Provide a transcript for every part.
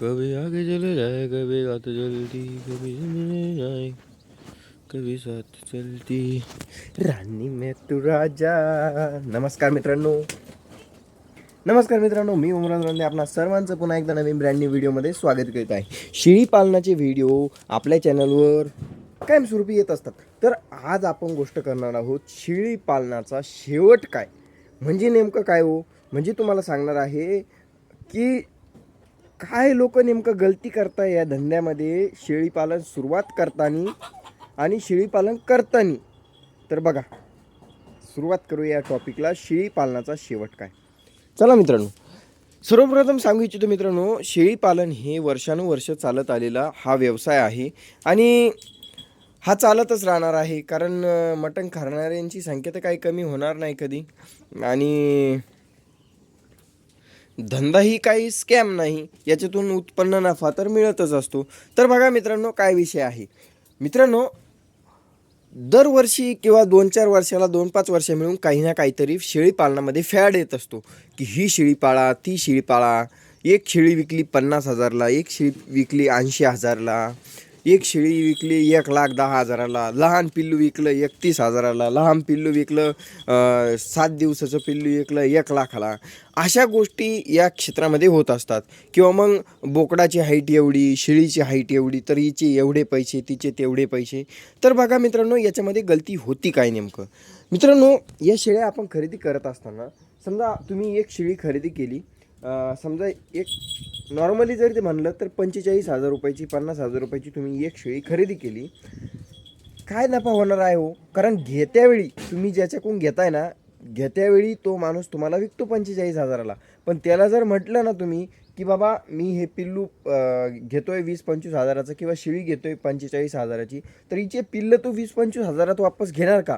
कभी आगे चले जाए कभी रात चलती कभी चले जाए कभी साथ चलती। राणी में तू राजा। नमस्कार मित्रांनो। नमस्कार मित्रांनो मी उमराज रांदे आपणा सर्वांचं पुन्हा एकदा नवीन ब्रँड न्यू व्हिडिओमध्ये स्वागत करीत आहे. शेळी पालनाचे व्हिडिओ आपल्या चॅनलवर कायमस्वरूपी येत असतात. तर आज आपण गोष्ट करणार आहोत शेळी पालनाचा शेवट काय? म्हणजे नेमकं काय हो? म्हणजे तुम्हाला सांगणार आहे की काय लोक नेमकं गलती करताय या धंद्यामध्ये? शेळीपालन सुरुवात करताना आणि शेळीपालन करताना. तर बघा सुरुवात करूया या टॉपिकला. शेळीपालनाचा शेवट काय? चला मित्रांनो सर्वप्रथम सांगू इच्छितो मित्रांनो शेळीपालन हे वर्षानुवर्ष चालत आलेला हा व्यवसाय आहे आणि हा चालतच राहणार आहे. कारण मटण खाणाऱ्यांची संख्या तर काही कमी होणार नाही कधी. आणि धंदाही काही स्कॅम नाही याच्यातून उत्पन्न नफा तर मिळतच असतो. तर बघा मित्रांनो काय विषय आहे? मित्रांनो दरवर्षी किंवा दोन चार वर्षाला दोन पाच वर्ष मिळून काही ना काहीतरी शेळीपालनामध्ये फॅड येत असतो. की ही शेळी पाळा ती शेळी पाळा एक शेळी विकली पन्नास हजारला एक शेळी विकली ऐंशी हजारला एक शेळी विकली एक लाख दहा हजाराला. लहान पिल्लू विकलं एकतीस हजाराला. लहान पिल्लू विकलं सात दिवसाचं पिल्लू विकलं एक लाखाला. अशा गोष्टी या क्षेत्रामध्ये होत असतात. किंवा मग बोकडाची हाईट एवढी शेळीची हाईट एवढी तर हिचे एवढे पैसे तिचे तेवढे पैसे. तर बघा मित्रांनो याच्यामध्ये गलती होती काय नेमकं? मित्रांनो या शेळ्या आपण खरेदी करत असताना समजा तुम्ही एक शेळी खरेदी केली समजा एक नॉर्मली जर ते म्हणलं तर पंचेचाळीस हजार रुपयाची पन्नास हजार रुपयाची तुम्ही एक शेळी खरेदी केली. काय नफा होणार आहे हो? कारण घेत्यावेळी तुम्ही ज्याच्याकडून घेताय ना घेत्यावेळी तो माणूस तुम्हाला विकतो पंचेचाळीस हजाराला. पण त्याला जर म्हटलं ना तुम्ही की बाबा मी हे पिल्लू घेतो घेतोय वीस पंचवीस हजाराचं किंवा शेळी घेतोय पंचेचाळीस हजाराची तर हिचे पिल्लं तू वीस पंचवीस हजारात वापस घेणार का?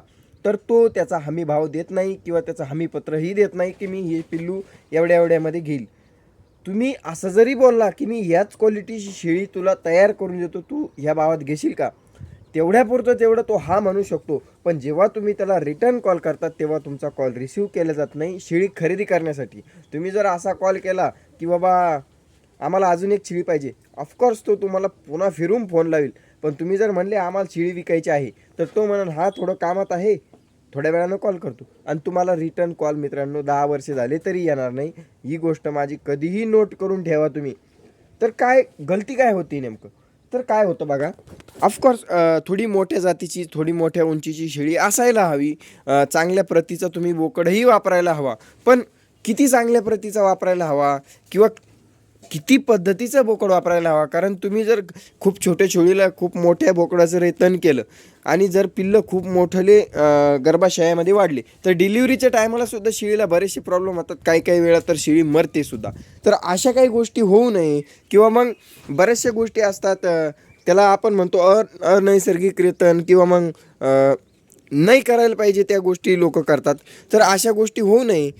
तर तो त्याचा हमी भाव देत नाही किंवा त्याचं हमीपत्रही देत नाही की मी हे पिल्लू एवढ्या एवढ्यामध्ये घेईल. तुम्ही असं जरी बोलला की मी ह्याच क्वालिटीची शेळी तुला तयार करून देतो तू ह्या भावात घेशील का? तेवढ्यापुरतं तेवढं तो हा म्हणू शकतो. पण जेव्हा तुम्ही त्याला रिटर्न कॉल करतात तेव्हा तुमचा कॉल रिसिव्ह केला जात नाही शेळी खरेदी करण्यासाठी. तुम्ही जर असा कॉल केला की बाबा आम्हाला अजून एक शेळी पाहिजे. ऑफकोर्स तो तुम्हाला पुन्हा फिरून फोन लावेल. पण तुम्ही जर म्हणले आम्हाला शेळी विकायची आहे तर तो म्हणून हा थोडं कामात आहे. थोड्या वेळानं कॉल करतो. आणि तुम्हाला रिटर्न कॉल मित्रांनो दहा वर्ष झाले तरी येणार नाही. ही गोष्ट माझी कधीही नोट करून ठेवा तुम्ही. तर काय गलती काय होती नेमकं? तर काय होतं बघा ऑफकोर्स थोडी मोठ्या जातीची थोडी मोठ्या उंचीची शेळी असायला हवी. चांगल्या प्रतीचा तुम्ही बोकडही वापरायला हवा. पण किती चांगल्या प्रतीचा वापरायला हवा? किंवा किती पद्धतीचं बोकड वापरायला हवा? कारण तुम्ही जर खूप छोट्या शेळीला खूप मोठ्या बोकडाचं रेतन केलं आणि जर पिल्लं खूप मोठले गर्भाशयामध्ये वाढले तर डिलिव्हरीच्या टायमाला सुद्धा शिळीला बरेचसे प्रॉब्लेम होतात. काही काही वेळा तर शिळी मरते सुद्धा. तर अशा काही गोष्टी होऊ नये किंवा मग बऱ्याचशा गोष्टी असतात त्याला आपण म्हणतो अ अनैसर्गिक रेतन किंवा मग नाही करायला पाहिजे त्या गोष्टी लोक करतात. तर अशा गोष्टी होऊ नये.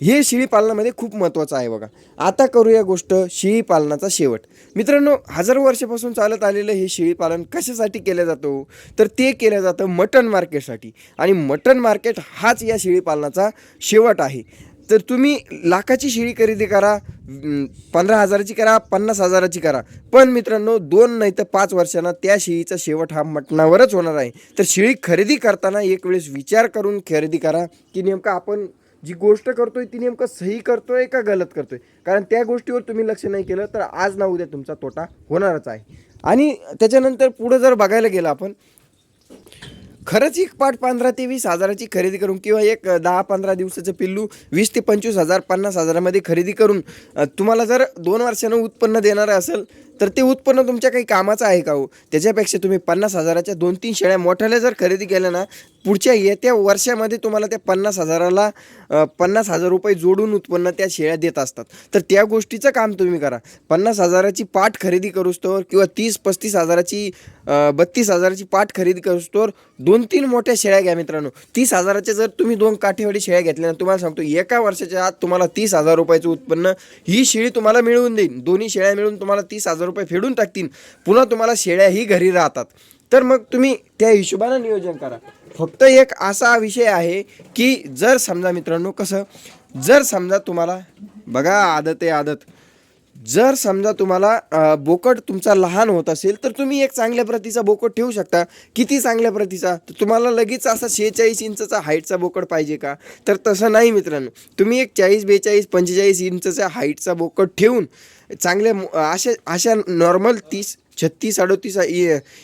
हे शेळी पालनामध्ये खूप महत्त्वाचं आहे बघा. आता करूया गोष्ट शेळी पालनाचा शेवट. मित्रांनो हजारो वर्षापासून चालत आलेलं हे शेळी पालन कशासाठी केलं जातं? तर ते केलं जातं मटन मार्केटसाठी. आणि मटन मार्केट हाच या शेळी पालनाचा शेवट आहे. तर तुम्ही लाखाची शेळी खरेदी करा पंधरा हजाराची करा पन्नास हजाराची करा. पण मित्रांनो दोन नाही तर पाच वर्षांना त्या शेळीचा शेवट हा मटणावरच होणार आहे. तर शेळी खरेदी करताना एक वेळेस विचार करून खरेदी करा की नेमकं आपण जी गोष्ट करतोय ती नेमकं सही करतोय का गलत करतोय? कारण त्या गोष्टीवर तुम्ही लक्ष नाही केलं तर आज ना उद्या तुमचा तोटा होणारच आहे. आणि त्याच्यानंतर पुढं जर बघायला गेलं आपण खरंच एक पाठ पंधरा ते वीस हजाराची खरेदी करून किंवा एक दहा पंधरा दिवसाचं पिल्लू वीस ते पंचवीस हजार पन्नास हजारामध्ये खरेदी करून तुम्हाला जर दोन वर्षानं उत्पन्न देणारं असेल तर ते उत्पन्न तुमच्या काही कामाचं आहे का हो? त्याच्यापेक्षा तुम्ही पन्नास हजाराच्या दोन तीन शेळ्या मोठ्याला जर खरेदी केल्या ना पुढच्या येत्या वर्षामध्ये तुम्हाला त्या पन्नास हजाराला पन्नास हजार रुपये जोडून उत्पन्न त्या शेळ्या देत असतात. तर त्या गोष्टीचं काम तुम्ही करा. पन्नास हजाराची पाठ खरेदी करूस्तोवर किंवा तीस पस्तीस हजाराची बत्तीस हजाराची पाठ खरेदी करूस्तोवर दोन दोन तीन मोठ्या शेळ्या घ्या मित्रांनो. तीस हजाराच्या जर तुम्ही दोन काठीवाडी शेळ्या घेतल्या ना तुम्हाला सांगतो एका वर्षाच्या आत तुम्हाला तीस हजार रुपयाचं उत्पन्न ही शेळी तुम्हाला मिळवून देईन. दोन्ही शेळ्या मिळून तुम्हाला तीस हजार रुपये फेडून टाकतील. पुन्हा तुम्हाला शेळ्याही घरी राहतात. तर मग तुम्ही त्या हिशोबानं नियोजन करा. फक्त एक असा विषय आहे की जर समजा मित्रांनो कसं जर समजा तुम्हाला बघा आदत आहे आदत जर समजा तुम्हाला बोकट बोकड तुमचा लहान होत असेल तर तुम्ही एक चांगल्या प्रतीचा बोकड ठेवू शकता. किती चांगल्या प्रतीचा? तर तुम्हाला लगेच असा शेहेचाळीस इंचचा हाईटचा बोकड पाहिजे का? तर तसं नाही मित्रांनो. तुम्ही एक चाळीस बेचाळीस पंचेचाळीस इंचचा हाईटचा बोकड ठेवून चांगल्या अशा अशा नॉर्मल तीस छत्तीस अडतीस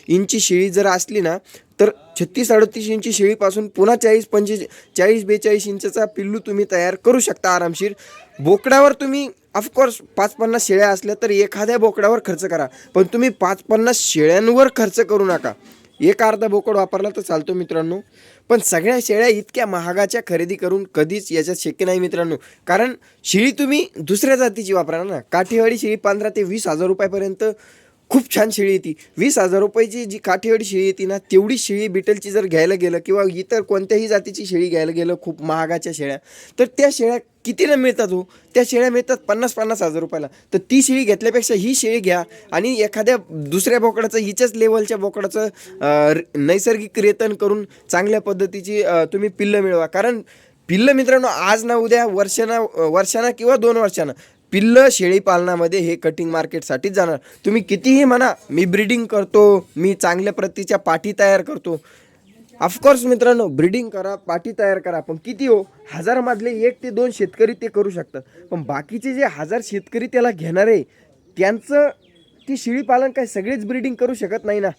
इंची शेळी जर असली ना तर छत्तीस अडतीस इंची शेळीपासून पुन्हा चाळीस पंचे चाळीस बेचाळीस इंचचा पिल्लू तुम्ही तयार करू शकता आरामशीर. बोकडावर तुम्ही ऑफकोर्स पाच पन्नास शेळ्या असल्या तर एखाद्या बोकडावर खर्च करा पण तुम्ही पाच पन्नास शेळ्यांवर खर्च करू नका. एक अर्धा बोकड वापरला तर चालतो मित्रांनो. पण सगळ्या शेळ्या इतक्या महागाच्या खरेदी करून कधीच याच्यात शक्य नाही मित्रांनो. कारण शेळी तुम्ही दुसऱ्या जातीची वापरा ना. काठीवाडी शेळी पंधरा ते वीस हजार रुपयापर्यंत खूप छान शेळी येते वीस हजार रुपयाची जी काठेवाडी शेळी येते ना तेवढी शेळी बिटलची जर घ्यायला गेलं किंवा इतर कोणत्याही जातीची शेळी घ्यायला गेलं खूप महागाच्या शेळ्या तर त्या शेळ्या कितीला मिळतात हो? त्या शेळ्या मिळतात पन्नास पन्नास हजार रुपयाला. तर ती शेळी घेतल्यापेक्षा ही शेळी घ्या आणि एखाद्या दुसऱ्या बोकडाचं हिच्याच लेवलच्या बोकडाचं नैसर्गिक रेतन करून चांगल्या पद्धतीची तुम्ही पिल्लं मिळवा. कारण पिल्लं मित्रांनो आज ना उद्या वर्षाना वर्षाना किंवा दोन वर्षानं पिल्लं शेळीपालनामध्ये हे कटिंग मार्केटसाठीच जाणार. तुम्ही कितीही म्हणा मी ब्रीडिंग करतो मी चांगल्या प्रतीच्या पाठी तयार करतो. ऑफकोर्स मित्रांनो ब्रीडिंग करा पाठी तयार करा पण किती हो हजारमधले एक ते दोन शेतकरी ते करू शकतात. पण बाकीचे जे हजार शेतकरी त्याला घेणार आहे त्यांचं ती शेळीपालन काय सगळेच ब्रीडिंग करू शकत नाही ना?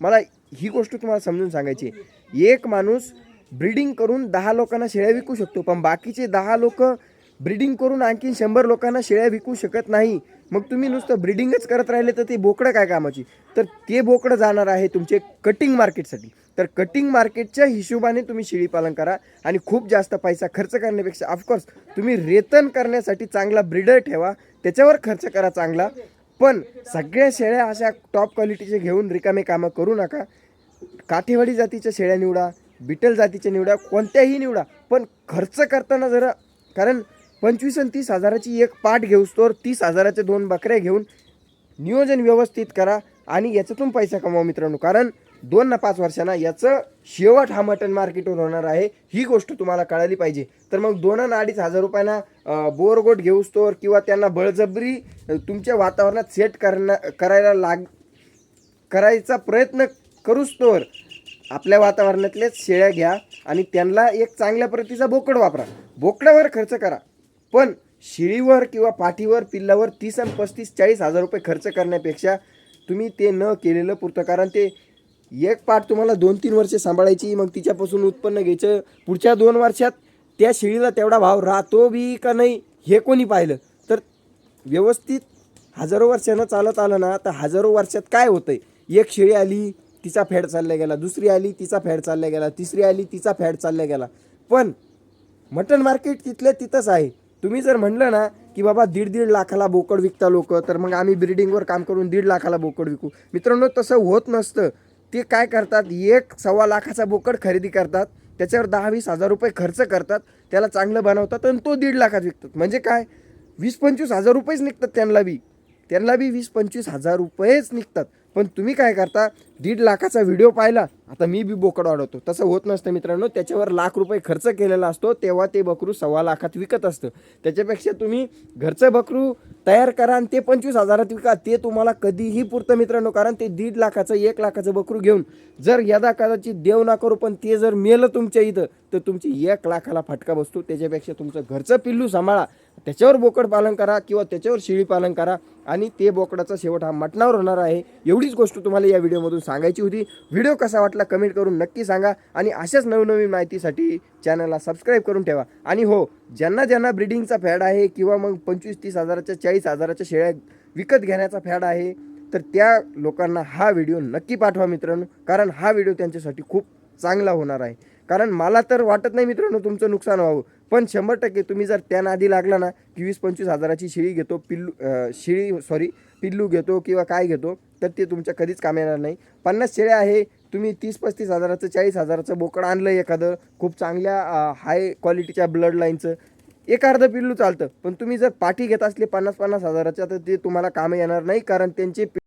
मला ही गोष्ट तुम्हाला समजून सांगायची एक माणूस ब्रीडिंग करून दहा लोकांना शेळ्या विकू शकतो पण बाकीचे दहा लोक ब्रीडिंग करून आणखी शंभर लोकांना शेळ्या विकू शकत नाही. मग तुम्ही नुसतं ब्रीडिंगच करत राहिले तर ते बोकडं काय कामाची? तर ते बोकडं जाणार आहे तुमचे कटिंग मार्केटसाठी तर कटिंग मार्केटच्या हिशोबाने तुम्ही शेळीपालन करा आणि खूप जास्त पैसा खर्च करण्यापेक्षा ऑफकोर्स तुम्ही रेतन करण्यासाठी चांगला ब्रीडर ठेवा. त्याच्यावर खर्च करा चांगला. पण सगळ्या शेळ्या अशा टॉप क्वालिटीचे घेऊन रिकामे कामं करू नका. काठेवाडी जातीच्या शेळ्या निवडा बिटल जातीच्या निवडा कोणत्याही निवडा. पण खर्च करताना जरा कारण पंचवीस आणि तीस हजाराची एक पाठ घेऊस तर तीस हजाराचे दोन बकऱ्या घेऊन नियोजन व्यवस्थित करा आणि याच्यातून पैसा कमावा मित्रांनो. कारण दोन ना पाच वर्षांना याचं शेवट हा मटन मार्केटवर होणार आहे ही गोष्ट तुम्हाला कळाली पाहिजे. तर मग दोन आणि अडीच हजार रुपयांना बोरगोट घेऊस तर किंवा त्यांना बळजबरी तुमच्या वातावरणात सेट करणं करायला लाग करायचा प्रयत्न करूच तोवर आपल्या वातावरणातल्याच शेळ्या घ्या आणि त्यांना एक चांगल्या प्रतीचा बोकड वापरा. बोकडावर खर्च करा. पण शिळीवर किंवा पाठीवर पिल्लावर तीस आणि पस्तीस चाळीस हजार रुपये खर्च करण्यापेक्षा तुम्ही ते न केलेलं पुरतं. कारण ते एक पाठ तुम्हाला दोन तीन वर्षे सांभाळायची मग तिच्यापासून उत्पन्न घ्यायचं. पुढच्या दोन वर्षात त्या शेळीला तेवढा भाव राहतो बी का नाही हे कोणी पाहिलं? तर व्यवस्थित हजारो वर्षानं चालत आलं ना तर हजारो वर्षात काय होतंय? एक शेळी आली तिचा फॅड चालल्या गेला. दुसरी आली तिचा फॅड चालल्या गेला. तिसरी आली तिचा फॅड चालल्या गेला. पण मटन मार्केट तिथल्या तिथंच आहे. तुम्ही जर म्हणलं ना की बाबा दीड दीड लाखाला बोकड विकता लोक तर मग आम्ही ब्रिडिंगवर काम करून दीड लाखाला बोकड विकू. मित्रांनो तसं होत नसतं. ते काय करतात? एक सव्वा लाखाचा बोकड खरेदी करतात त्याच्यावर दहा वीस हजार रुपये खर्च करतात त्याला चांगलं बनवतात आणि तो दीड लाखात विकतात. म्हणजे काय? वीस पंचवीस हजार रुपयेच निघतात त्यांना बी. त्यांना बी वीस पंचवीस हजार रुपयेच निघतात. पण तुम्ही काय करता? दीड लाखाचा व्हिडिओ पाहिला आता मी बी बोकड वाढवतो. तसं होत नसतं मित्रांनो. त्याच्यावर लाख रुपये खर्च केलेला असतो तेव्हा ते बकरू सव्वा लाखात विकत असतं. त्याच्यापेक्षा तुम्ही घरचं बकरू तयार करा आणि ते पंचवीस हजारात विका. ते तुम्हाला कधीही पुरतं मित्रांनो कारण ते दीड लाखाचं एक लाखाचं बकरू घेऊन जर यदा कदाचित देव ना करू पण ते जर मेलं तुमच्या इथं तर तुमची एक लाखाला फटका बसतो. त्याच्यापेक्षा तुमचं घरचं पिल्लू सांभाळा. त्याच्यावर बोकड पालन करा किंवा त्याच्यावर शेळी पालन करा आणि ते बोकडाचा शेवट हा मटणावर होणार आहे. एवढीच गोष्ट तुम्हाला या व्हिडिओमधून सांगायची होती. व्हिडिओ कसा वाटला कमेंट करून नक्की सांगा आणि अशाच नवनवीन माहितीसाठी चॅनलला सबस्क्राईब करून ठेवा. आणि हो ज्यांना ज्यांना ब्रिडिंगचा फॅड आहे किंवा मग पंचवीस तीस हजाराच्या चाळीस हजाराच्या शेळ्या विकत घेण्याचा फॅड आहे तर त्या लोकांना हा व्हिडिओ नक्की पाठवा मित्रांनो कारण हा व्हिडिओ त्यांच्यासाठी खूप चांगला होणार आहे. कारण मला तर वाटत नाही मित्रांनो तुमचं नुकसान व्हावं. पण शंभर टक्के तुम्ही जर त्या नादी लागला ना की वीस पंचवीस हजाराची शिळी घेतो पिल्लू शिळी सॉरी पिल्लू घेतो किंवा काय घेतो तर ते तुमच्या कधीच काम येणार नाही. पन्नास शेळ्या आहे तुम्ही तीस पस्तीस हजाराचं चाळीस हजाराचं बोकड आणलं एखादं खूप चांगल्या हाय क्वालिटीच्या ब्लड लाईनचं एक अर्ध पिल्लू चालतं पण तुम्ही जर पाठी घेत असले पन्नास पन्नास हजाराच्या तर ते तुम्हाला कामं येणार नाही कारण त्यांचे